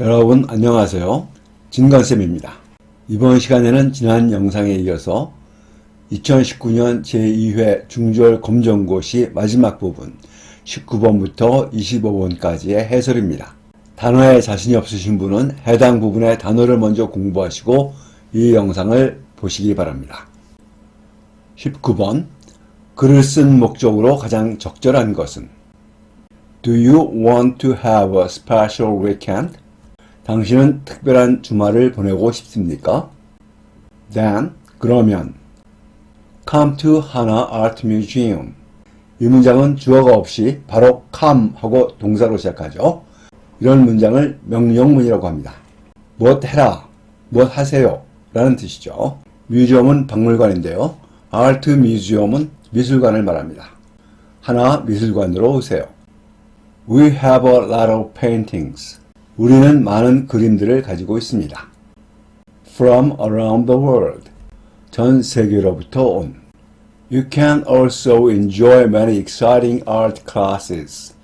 여러분 안녕하세요. 진건쌤입니다. 이번 시간에는 지난 영상에 이어서 2019년 제2회 중절 검정고시 마지막 부분 19번부터 25번까지의 해설입니다. 단어에 자신이 없으신 분은 해당 부분의 단어를 먼저 공부하시고 이 영상을 보시기 바랍니다. 19번 글을 쓴 목적으로 가장 적절한 것은 Do you want to have a special weekend? 당신은 특별한 주말을 보내고 싶습니까? Then, 그러면 Come to Hana Art Museum. 이 문장은 주어가 없이 바로 come 하고 동사로 시작하죠. 이런 문장을 명령문이라고 합니다. 무엇 해라, 무엇 하세요 라는 뜻이죠. 뮤지엄은 박물관인데요. 아트 뮤지엄은 미술관을 말합니다. 하나 미술관으로 오세요. We have a lot of paintings. 우리는 많은 그림들을 가지고 있습니다. From around the world. 전 세계로부터 온. You can also enjoy many exciting art classes.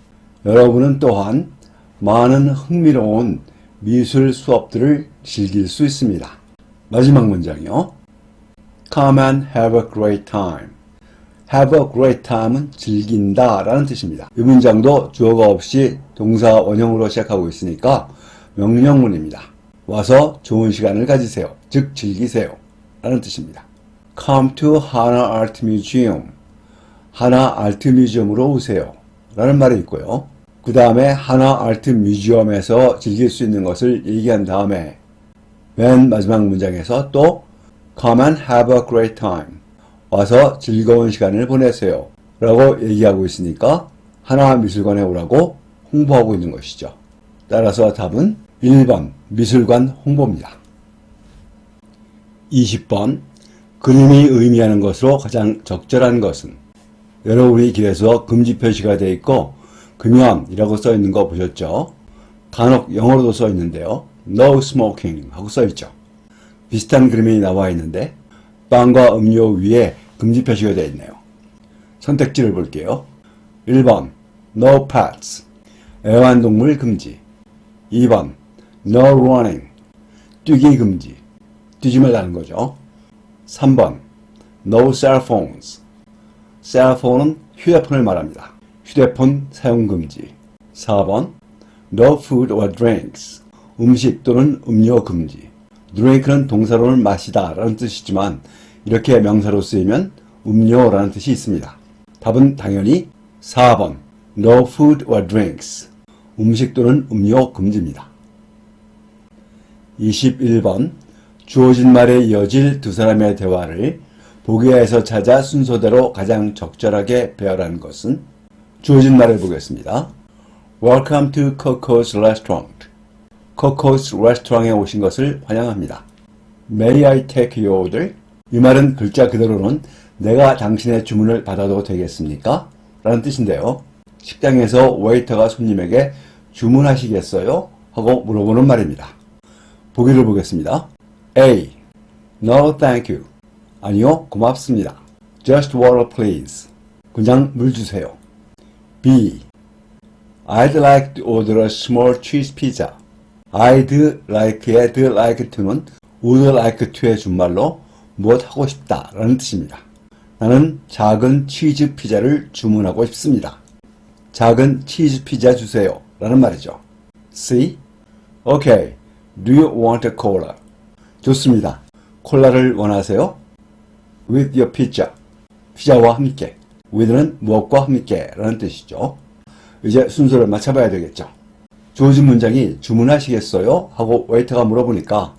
여러분은 또한 많은 흥미로운 미술 수업들을 즐길 수 있습니다. 마지막 문장이요. Come and have a great time. Have a great time은 즐긴다 라는 뜻입니다. 이 문장도 주어가 없이 동사 원형으로 시작하고 있으니까 명령문입니다. 와서 좋은 시간을 가지세요. 즉 즐기세요. 라는 뜻입니다. Come to Hana Art Museum. 하나 아트 뮤지엄으로 오세요. 라는 말이 있고요. 그 다음에 하나 아트 뮤지엄에서 즐길 수 있는 것을 얘기한 다음에 맨 마지막 문장에서 또 Come and have a great time. 와서 즐거운 시간을 보내세요. 라고 얘기하고 있으니까 하나 미술관에 오라고 홍보하고 있는 것이죠. 따라서 답은 1번 미술관 홍보입니다. 20번 그림이 의미하는 것으로 가장 적절한 것은 여러분이 길에서 금지 표시가 되어 있고 금연이라고 써 있는 거 보셨죠? 간혹 영어로도 써 있는데요. No smoking 하고 써 있죠. 비슷한 그림이 나와 있는데 빵과 음료 위에 금지 표시가 되어 있네요. 선택지를 볼게요. 1번 No pets 애완동물 금지 2번 No running 뛰기 금지 뛰지 말라는 거죠. 3번 No cell phones 셀폰은 휴대폰을 말합니다. 휴대폰 사용 금지 4번 No food or drinks 음식 또는 음료 금지 drink는 동사로는 마시다 라는 뜻이지만 이렇게 명사로 쓰이면 음료라는 뜻이 있습니다. 답은 당연히 4번 No food or drinks 음식 또는 음료 금지입니다. 21번 주어진 말에 이어질 두 사람의 대화를 보기에서 찾아 순서대로 가장 적절하게 배열한 것은 주어진 말을 보겠습니다. Welcome to Coco's Restaurant. Coco's Restaurant에 오신 것을 환영합니다. May I take your order? 이 말은 글자 그대로는 내가 당신의 주문을 받아도 되겠습니까? 라는 뜻인데요. 식당에서 웨이터가 손님에게 주문하시겠어요? 하고 물어보는 말입니다. 보기를 보겠습니다. A. No, thank you. 아니요, 고맙습니다. Just water, please. 그냥 물 주세요. B. I'd like to order a small cheese pizza. I'd like의 the like to는 would like to의 준말로 무엇 하고 싶다 라는 뜻입니다. 나는 작은 치즈 피자를 주문하고 싶습니다. 작은 치즈 피자 주세요 라는 말이죠. C. Okay. Do you want a cola? 좋습니다. 콜라를 원하세요? With your pizza. 피자와 함께. with는 무엇과 함께 라는 뜻이죠. 이제 순서를 맞춰봐야 되겠죠. 주어진 문장이 주문하시겠어요? 하고 웨이터가 물어보니까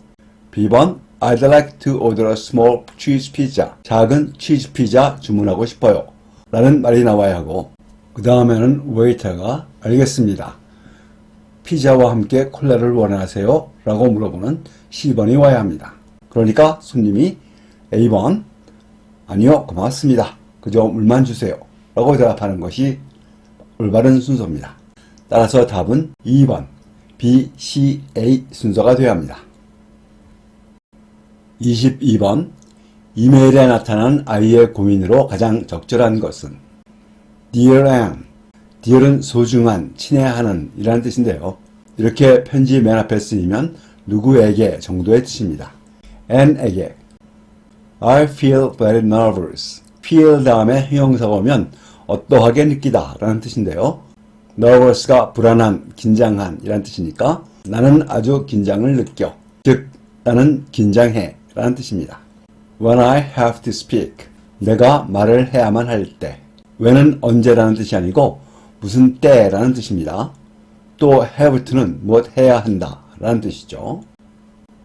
B번 I'd like to order a small cheese pizza. 작은 치즈 피자 주문하고 싶어요. 라는 말이 나와야 하고 그 다음에는 웨이터가 알겠습니다. 피자와 함께 콜라를 원하세요? 라고 물어보는 C번이 와야 합니다. 그러니까 손님이 A번 아니요 고맙습니다. 그저 물만 주세요. 라고 대답하는 것이 올바른 순서입니다. 따라서 답은 2번 B, C, A 순서가 되어야 합니다. 22번 이메일에 나타난 아이의 고민으로 가장 적절한 것은 Dear Anne Dear은 소중한, 친애하는 이라는 뜻인데요. 이렇게 편지 맨 앞에 쓰이면 누구에게 정도의 뜻입니다. an에게 I feel very nervous. feel 다음에 형용사가 오면 어떠하게 느끼다 라는 뜻인데요. nervous가 불안한, 긴장한 이란 뜻이니까 나는 아주 긴장을 느껴. 즉, 나는 긴장해 라는 뜻입니다. When I have to speak. 내가 말을 해야만 할 때. when은 언제라는 뜻이 아니고 무슨 때라는 뜻입니다. 또 have to는 무엇 해야 한다 라는 뜻이죠.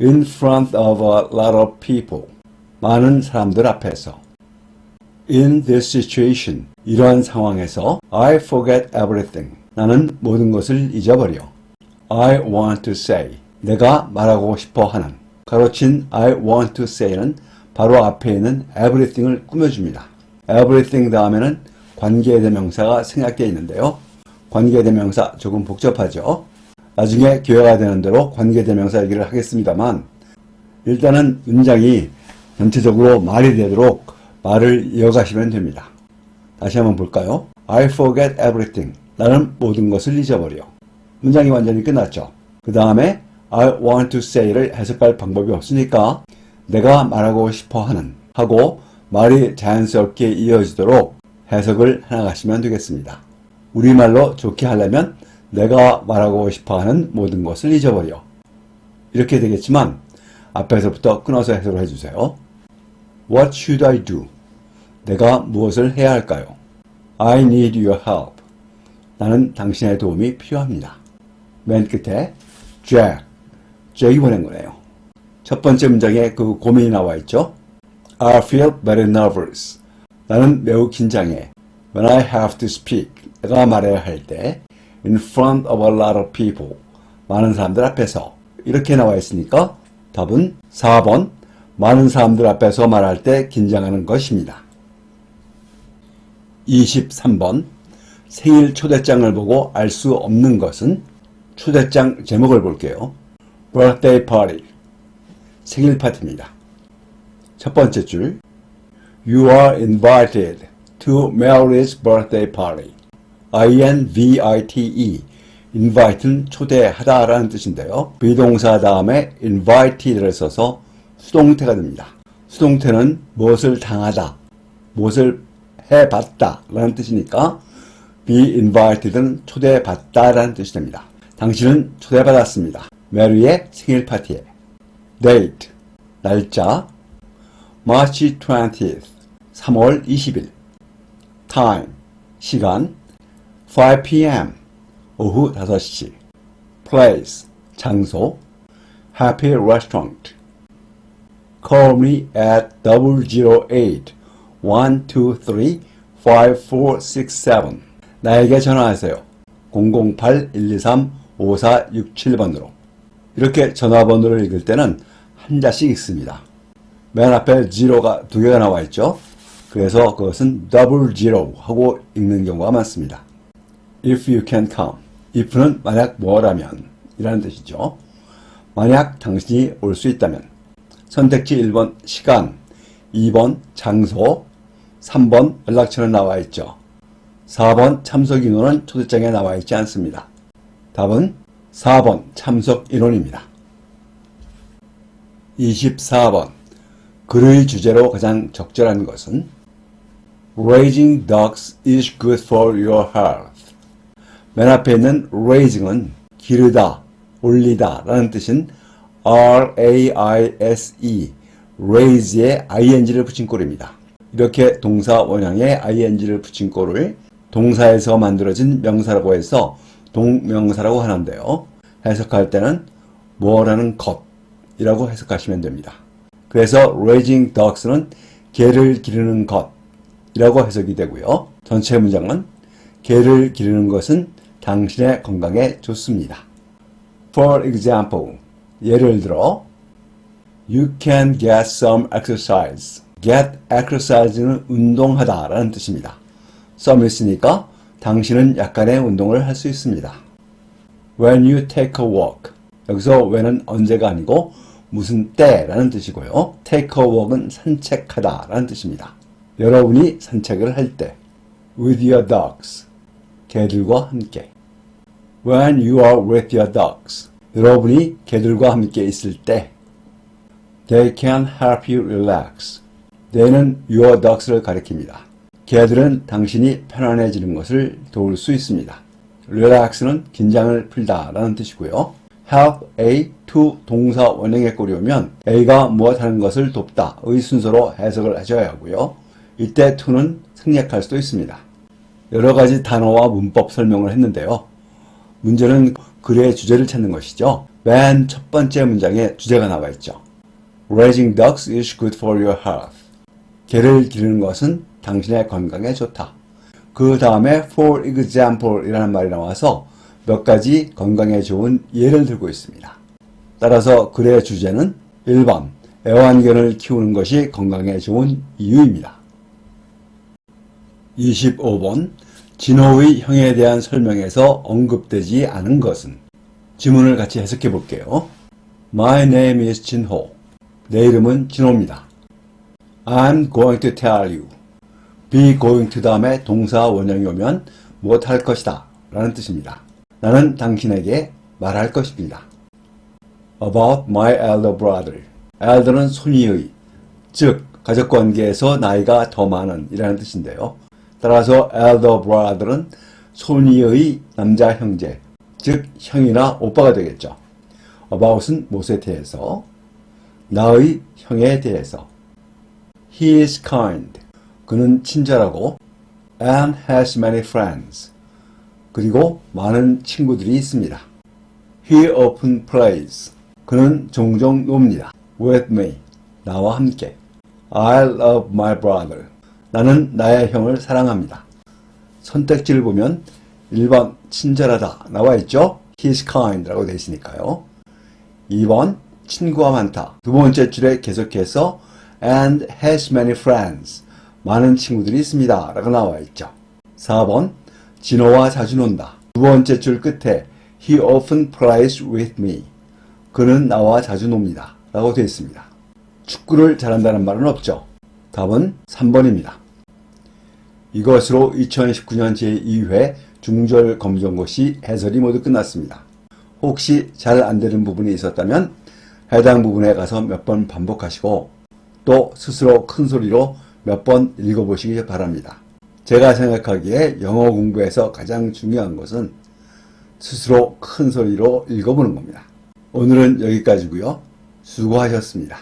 In front of a lot of people. 많은 사람들 앞에서. In this situation. 이러한 상황에서 I forget everything. 나는 모든 것을 잊어버려. I want to say. 내가 말하고 싶어 하는. 가로친 I want to say는 바로 앞에 있는 everything을 꾸며줍니다. everything 다음에는 관계대명사가 생략되어 있는데요. 관계대명사 조금 복잡하죠. 나중에 기회가 되는 대로 관계대명사 얘기를 하겠습니다만 일단은 문장이 전체적으로 말이 되도록 말을 이어가시면 됩니다. 다시 한번 볼까요? I forget everything. 나는 모든 것을 잊어버려. 문장이 완전히 끝났죠. 그 다음에 I want to say를 해석할 방법이 없으니까 내가 말하고 싶어 하는 하고 말이 자연스럽게 이어지도록 해석을 해나가시면 되겠습니다. 우리말로 좋게 하려면 내가 말하고 싶어 하는 모든 것을 잊어버려. 이렇게 되겠지만 앞에서부터 끊어서 해석을 해주세요. What should I do? 내가 무엇을 해야 할까요? I need your help. 나는 당신의 도움이 필요합니다. 맨 끝에 Jack, Jack이 보낸 거네요. 첫 번째 문장에 그 고민이 나와 있죠. I feel very nervous. 나는 매우 긴장해. When I have to speak. 내가 말해야 할 때. In front of a lot of people. 많은 사람들 앞에서. 이렇게 나와 있으니까 답은 4번. 많은 사람들 앞에서 말할 때 긴장하는 것입니다. 23번. 생일 초대장을 보고 알 수 없는 것은 초대장 제목을 볼게요. Birthday party. 생일 파티입니다. 첫 번째 줄. You are invited to Mary's birthday party. I-N-V-I-T-E. invite는 초대하다 라는 뜻인데요. 비동사 다음에 invited를 써서 수동태가 됩니다. 수동태는 무엇을 당하다, 무엇을 해봤다 라는 뜻이니까 be invited는 초대받다 라는 뜻이 됩니다. 당신은 초대받았습니다. 메리의 생일 파티에. date, 날짜, March 20th, 3월 20일. time, 시간, 5 p.m., 오후 5시. place, 장소, happy restaurant. Call me at 008 123 5467. 나에게 전화하세요. 008-123-5467번으로. 이렇게 전화번호를 읽을 때는 한자씩 읽습니다. 맨 앞에 zero가 두 개가 나와 있죠. 그래서 그것은 double zero 하고 읽는 경우가 많습니다. If you can come. if는 만약 뭐라면 이라는 뜻이죠. 만약 당신이 올 수 있다면 선택지 1번 시간, 2번 장소, 3번 연락처는 나와 있죠. 4번 참석 인원은 초대장에 나와 있지 않습니다. 답은 4번 참석 인원입니다. 24번 글의 주제로 가장 적절한 것은 Raising dogs is good for your health. 맨 앞에 있는 raising은 기르다, 올리다 라는 뜻인 R-A-I-S-E raise에 ing를 붙인 꼴입니다. 이렇게 동사 원형에 ing를 붙인 꼴을 동사에서 만들어진 명사라고 해서 동명사라고 하는데요. 해석할 때는 뭐라는 것이라고 해석하시면 됩니다. 그래서 raising dogs는 개를 기르는 것이라고 해석이 되고요. 전체 문장은 개를 기르는 것은 당신의 건강에 좋습니다. For example, 예를 들어 You can get some exercise. get exercise는 운동하다 라는 뜻입니다. some이 있으니까 당신은 약간의 운동을 할 수 있습니다. When you take a walk. 여기서 when은 언제가 아니고 무슨 때라는 뜻이고요. take a walk은 산책하다 라는 뜻입니다. 여러분이 산책을 할 때. with your dogs. 개들과 함께. when you are with your dogs. 여러분이 개들과 함께 있을 때 they can help you relax. they는 your dogs를 가리킵니다. 개들은 당신이 편안해지는 것을 도울 수 있습니다. relax는 긴장을 풀다 라는 뜻이고요. help A to 동사 원형에 꼬리오면 A가 무엇하는 것을 돕다 의 순서로 해석을 하셔야 하고요. 이때 to는 생략할 수도 있습니다. 여러 가지 단어와 문법 설명을 했는데요. 문제는 글의 주제를 찾는 것이죠. 맨 첫 번째 문장에 주제가 나와 있죠. Raising ducks is good for your health. 개를 기르는 것은 당신의 건강에 좋다. 그 다음에 for example 이라는 말이 나와서 몇 가지 건강에 좋은 예를 들고 있습니다. 따라서 글의 주제는 1번 애완견을 키우는 것이 건강에 좋은 이유입니다. 25번 진호의 형에 대한 설명에서 언급되지 않은 것은 지문을 같이 해석해 볼게요. My name is 진호. 내 이름은 진호입니다. I'm going to tell you. Be going to 다음에 동사 원형이 오면 무엇 할 것이다 라는 뜻입니다. 나는 당신에게 말할 것입니다. About my elder brother. elder는 손위의, 즉 가족 관계에서 나이가 더 많은 이라는 뜻인데요. 따라서 elder brother는 손위의 남자 형제, 즉 형이나 오빠가 되겠죠. about은 못에 대해서, 나의 형에 대해서. He is kind. 그는 친절하고 and has many friends. 그리고 많은 친구들이 있습니다. He often plays. 그는 종종 놉니다. With me. 나와 함께. I love my brother. 나는 나의 형을 사랑합니다. 선택지를 보면 1번 친절하다 나와 있죠? He's kind 라고 되어 있으니까요. 2번 친구가 많다. 두 번째 줄에 계속해서 and has many friends. 많은 친구들이 있습니다. 라고 나와 있죠. 4번 진호와 자주 논다. 두 번째 줄 끝에 he often plays with me. 그는 나와 자주 놉니다. 라고 되어 있습니다. 축구를 잘한다는 말은 없죠. 답은 3번입니다. 이것으로 2019년 제2회 중절 검정고시 해설이 모두 끝났습니다. 혹시 잘 안 되는 부분이 있었다면 해당 부분에 가서 몇 번 반복하시고 또 스스로 큰 소리로 몇 번 읽어보시기 바랍니다. 제가 생각하기에 영어 공부에서 가장 중요한 것은 스스로 큰 소리로 읽어보는 겁니다. 오늘은 여기까지고요. 수고하셨습니다.